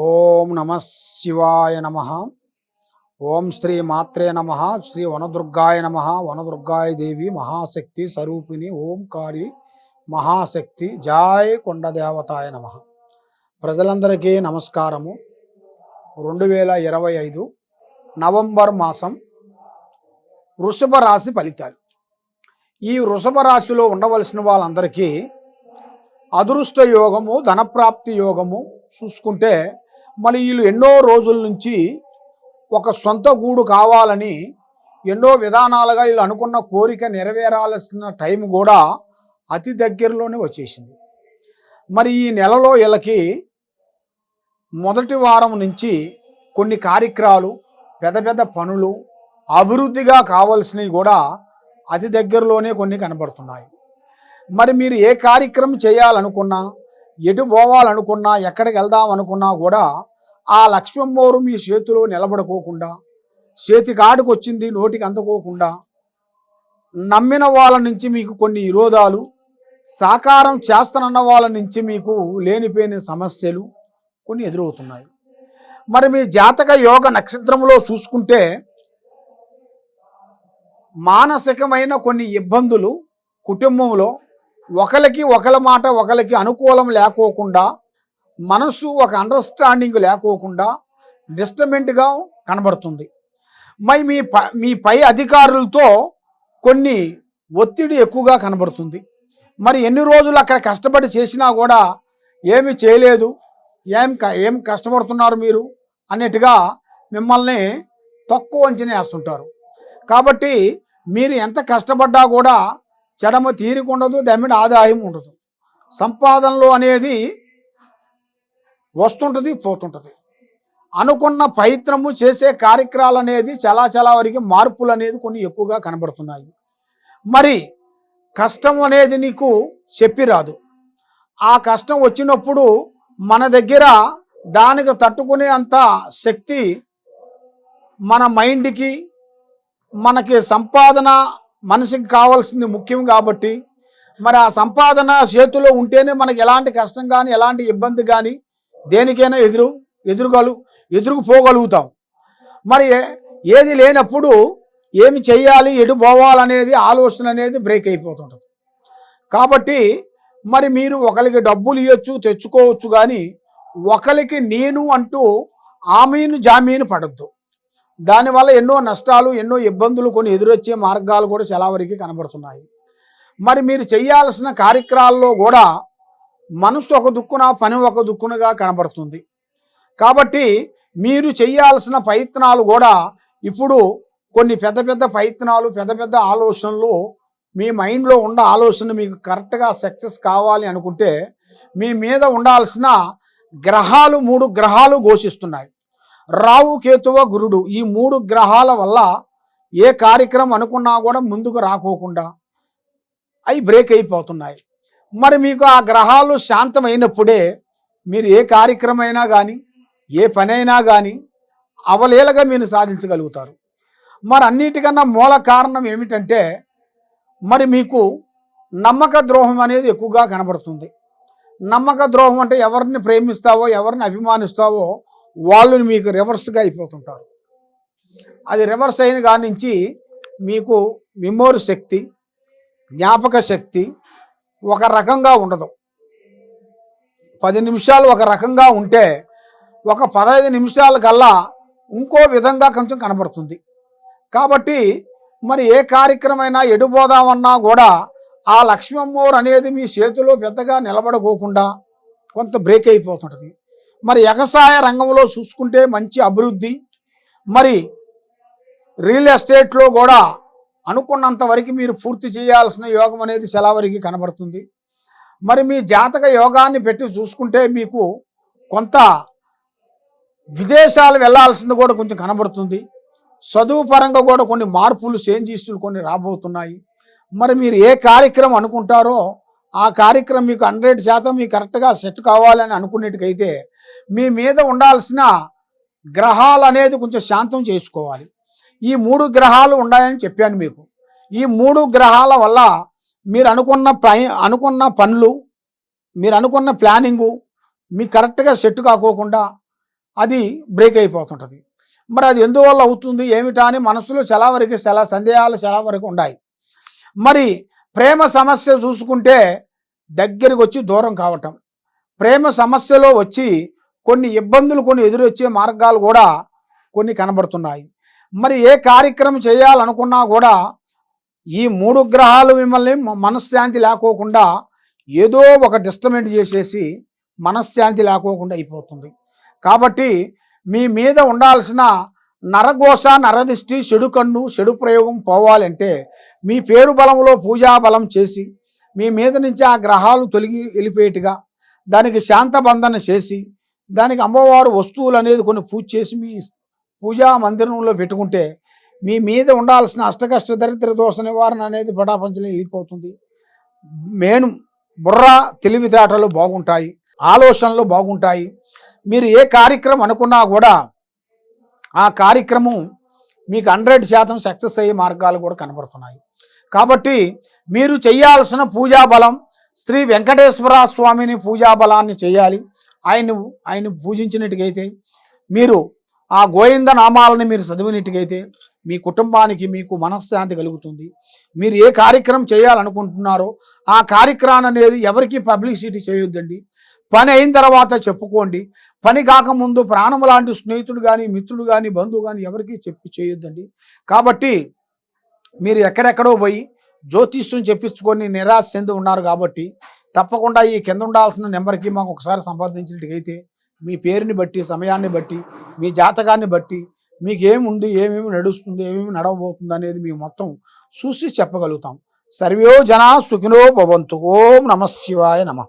ఓం నమ శివాయ నమ. ఓం శ్రీ మాత్రే నమ. శ్రీ వనదుర్గాయ నమ. వనదుర్గాయ దేవి మహాశక్తి స్వరూపిణి ఓంకారి మహాశక్తి. జాయ్ కొండదేవతాయ నమ. ప్రజలందరికీ నమస్కారము. రెండు వేల ఇరవై ఐదు నవంబర్ మాసం వృషభ రాశి ఫలితాలు. ఈ వృషభ రాశిలో ఉండవలసిన వాళ్ళందరికీ అదృష్ట యోగము ధనప్రాప్తి యోగము చూసుకుంటే మరి వీళ్ళు ఎన్నో రోజుల నుంచి ఒక సొంత గూడు కావాలని ఎన్నో విధానాలుగా వీళ్ళు అనుకున్న కోరిక నెరవేరాల్సిన టైం కూడా అతి దగ్గరలోనే వచ్చేసింది. మరి ఈ నెలలో వీళ్ళకి మొదటి వారం నుంచి కొన్ని కార్యక్రమాలు పెద్ద పెద్ద పనులు అభివృద్ధిగా కావలసినవి కూడా అతి దగ్గరలోనే కొన్ని కనబడుతున్నాయి. మరి మీరు ఏ కార్యక్రమం చేయాలనుకున్నా ఎటు పోవాలనుకున్నా ఎక్కడికి వెళ్దాం అనుకున్నా కూడా ఆ లక్ష్మమ్మోరు మీ చేతిలో నిలబడుకోకుండా చేతి కాడికి వచ్చింది నోటికి అందుకోకుండా నమ్మిన వాళ్ళ నుంచి మీకు కొన్ని విరోధాలు సాకారం చేస్తానన్న వాళ్ళ నుంచి మీకు లేనిపోయిన సమస్యలు కొన్ని ఎదురవుతున్నాయి. మరి మీ జాతక యోగ నక్షత్రంలో చూసుకుంటే మానసికమైన కొన్ని ఇబ్బందులు కుటుంబంలో ఒకరికి ఒకరి మాట ఒకరికి అనుకూలం లేకోకుండా మనసు ఒక అండర్స్టాండింగ్ లేకోకుండా డిస్టర్బెంట్గా కనబడుతుంది. మరి మీ ప మీ పై అధికారులతో కొన్ని ఒత్తిడి ఎక్కువగా కనబడుతుంది. మరి ఎన్ని రోజులు అక్కడ కష్టపడి చేసినా కూడా ఏమి చేయలేదు. ఏం క- ఏం కష్టపడుతున్నారు మీరు? అన్నట్టుగా మిమ్మల్ని తక్కువ అంచనా వేస్తుంటారు. కాబట్టి మీరు ఎంత కష్టపడ్డా కూడా చెడమ తీరిక ఉండదు దమ్మిడి ఆదాయం ఉండదు. సంపాదనలో అనేది వస్తుంటుంది పోతుంటుంది. అనుకున్న ప్రయత్నము చేసే కార్యక్రమాలు అనేది చాలా చాలా వరకు మార్పులు అనేది కొన్ని ఎక్కువగా కనబడుతున్నాయి. మరి కష్టం అనేది నీకు చెప్పి రాదు. ఆ కష్టం వచ్చినప్పుడు మన దగ్గర దానికి తట్టుకునే అంత శక్తి మన మైండ్కి మనకి సంపాదన మనిషికి కావాల్సింది ముఖ్యం కాబట్టి మరి ఆ సంపాదన చేతిలో ఉంటేనే మనకి ఎలాంటి కష్టం కానీ ఎలాంటి ఇబ్బంది కానీ దేనికైనా ఎదురు ఎదురుగలు ఎదురుకుపోగలుగుతాం. మరి ఏ- ఏది లేనప్పుడు ఏమి చేయాలి ఎటు పోవాలనేది ఆలోచన అనేది బ్రేక్ అయిపోతుంటుంది. కాబట్టి మరి మీరు ఒకరికి డబ్బులు ఇవ్వచ్చు తెచ్చుకోవచ్చు కానీ ఒకరికి నేను అంటూ ఆమీను జామీను పడద్దు. దానివల్ల ఎన్నో నష్టాలు ఎన్నో ఇబ్బందులు కొన్ని ఎదురొచ్చే మార్గాలు కూడా చాలా వరకు కనబడుతున్నాయి. మరి మీరు చేయాల్సిన కార్యక్రమాల్లో కూడా మనసు ఒక దుక్కున పని ఒక దుక్కునగా కనబడుతుంది. కాబట్టి మీరు చేయాల్సిన ప్రయత్నాలు కూడా ఇప్పుడు కొన్ని పెద్ద పెద్ద ప్రయత్నాలు పెద్ద పెద్ద ఆలోచనలు మీ మైండ్లో ఉన్న ఆలోచన మీకు కరెక్ట్గా సక్సెస్ కావాలి అనుకుంటే మీ మీద ఉండాల్సిన గ్రహాలు మూడు గ్రహాలు ఘోషిస్తున్నాయి. రావు కేతువ గురుడు. ఈ మూడు గ్రహాల వల్ల ఏ కార్యక్రమం అనుకున్నా కూడా ముందుకు రాకోకుండా అవి బ్రేక్ అయిపోతున్నాయి. మరి మీకు ఆ గ్రహాలు శాంతమైనప్పుడే మీరు ఏ కార్యక్రమైనా కానీ ఏ పనైనా కానీ అవలేలగా మీరు సాధించగలుగుతారు. మరి అన్నిటికన్నా మూల కారణం ఏమిటంటే మరి మీకు నమ్మక ద్రోహం అనేది ఎక్కువగా కనబడుతుంది. నమ్మక ద్రోహం అంటే ఎవరిని ప్రేమిస్తావో ఎవరిని అభిమానిస్తావో వాళ్ళు మీకు రివర్స్గా అయిపోతుంటారు. అది రివర్స్ అయిన కాడి నుంచి మీకు మెమోరీ శక్తి జ్ఞాపక శక్తి ఒక రకంగా ఉండదు. పది నిమిషాలు ఒక రకంగా ఉంటే ఒక పదహైదు నిమిషాల కల్లా ఇంకో విధంగా కొంచెం కనబడుతుంది. కాబట్టి మరి ఏ కార్యక్రమైనా ఎడిపోదామన్నా కూడా ఆ లక్ష్మమ్మోర్ అనేది మీ చేతిలో పెద్దగా నిలబడుకోకుండా కొంత బ్రేక్ అయిపోతుంటుంది. మరి వ్యవసాయ రంగంలో చూసుకుంటే మంచి అభివృద్ధి. మరి రియల్ ఎస్టేట్లో కూడా అనుకున్నంత వరకు మీరు పూర్తి చేయాల్సిన యోగం అనేది సెలవరికి కనబడుతుంది. మరి మీ జాతక యోగాన్ని పెట్టి చూసుకుంటే మీకు కొంత విదేశాలు వెళ్ళాల్సింది కూడా కొంచెం కనబడుతుంది. చదువు పరంగా కూడా కొన్ని మార్పులు చేంజీసులు కొన్ని రాబోతున్నాయి. మరి మీరు ఏ కార్యక్రమం అనుకుంటారో ఆ కార్యక్రమం మీకు హండ్రెడ్ శాతం మీకు కరెక్ట్గా సెట్ కావాలని అనుకునేట్టుకైతే మీ మీద ఉండాల్సిన గ్రహాలు అనేది కొంచెం శాంతం చేసుకోవాలి. ఈ మూడు గ్రహాలు ఉన్నాయని చెప్పాను మీకు. ఈ మూడు గ్రహాల వల్ల మీరు అనుకున్న పై అనుకున్న పనులు మీరు అనుకున్న ప్లానింగు మీ కరెక్ట్గా సెట్ కాకోకుండా అది బ్రేక్ అయిపోతుంటుంది. మరి అది ఎందువల్ల అవుతుంది ఏమిటా అని మనసులో చాలా వరకు చాలా సందేహాలు చాలా వరకు ఉన్నాయి. మరి ప్రేమ సమస్య చూసుకుంటే దగ్గరికి వచ్చి దూరం కావటం ప్రేమ సమస్యలో వచ్చి కొన్ని ఇబ్బందులు కొన్ని ఎదురొచ్చే మార్గాలు కూడా కొన్ని కనబడుతున్నాయి. మరి ఏ కార్యక్రమం చేయాలనుకున్నా కూడా ఈ మూడు గ్రహాలు మిమ్మల్ని మనశ్శాంతి లేకోకుండా ఏదో ఒక డిస్టర్బెంట్ చేసేసి మనశ్శాంతి లేకోకుండా అయిపోతుంది. కాబట్టి మీ మీద ఉండాల్సిన నరఘోష నరదిష్టి చెడు కన్ను చెడు ప్రయోగం పోవాలంటే మీ పేరు బలంలో పూజా బలం చేసి మీ మీద నుంచి ఆ గ్రహాలు తొలగి వెళ్ళిపోయేట్టుగా దానికి శాంతబంధన చేసి దానికి అమ్మవారు వస్తువులు అనేది కొన్ని పూజ చేసి మీ పూజా మందిరంలో పెట్టుకుంటే మీ మీద ఉండాల్సిన అష్టకష్ట దరిద్ర దోష నివారణ అనేది పటాపంచలు వెళ్ళిపోతుంది. మేను బుర్ర తెలివితేటలు బాగుంటాయి ఆలోచనలు బాగుంటాయి. మీరు ఏ కార్యక్రమం అనుకున్నా కూడా ఆ కార్యక్రమం మీకు హండ్రెడ్ శాతం సక్సెస్ అయ్యే మార్గాలు కూడా కనబడుతున్నాయి. కాబట్టి మీరు చేయాల్సిన పూజా బలం శ్రీ వెంకటేశ్వర స్వామిని పూజా బలాన్ని చేయాలి. ఆయన ఆయన్ని పూజించినట్టుగైతే మీరు ఆ గోవింద నామాలని మీరు చదివినట్టుగైతే మీ కుటుంబానికి మీకు మనశ్శాంతి కలుగుతుంది. మీరు ఏ కార్యక్రమం చేయాలనుకుంటున్నారో ఆ కార్యక్రమం అనేది ఎవరికి పబ్లిసిటీ చేయొద్దండి. పని అయిన తర్వాత చెప్పుకోండి. పని కాకముందు ప్రాణం లాంటి స్నేహితుడు కానీ మిత్రుడు కానీ బంధువు కానీ ఎవరికి చెప్పి చేయొద్దండి. కాబట్టి మీరు ఎక్కడెక్కడో పోయి జ్యోతిష్యం చెప్పించుకొని నిరాశ చెంది ఉన్నారు కాబట్టి తప్పకుండా ఈ కింద ఉండాల్సిన నెంబర్కి మాకు ఒకసారి సంపాదించినట్టుగైతే మీ పేరుని బట్టి సమయాన్ని బట్టి మీ జాతకాన్ని బట్టి మీకు ఏముంది ఏమేమి నడుస్తుంది ఏమేమి నడవబోతుంది అనేది మేము మొత్తం చూసి చెప్పగలుగుతాం. సర్వో జనా సుఖినో భవంతు. ఓం నమ శివాయ నమ.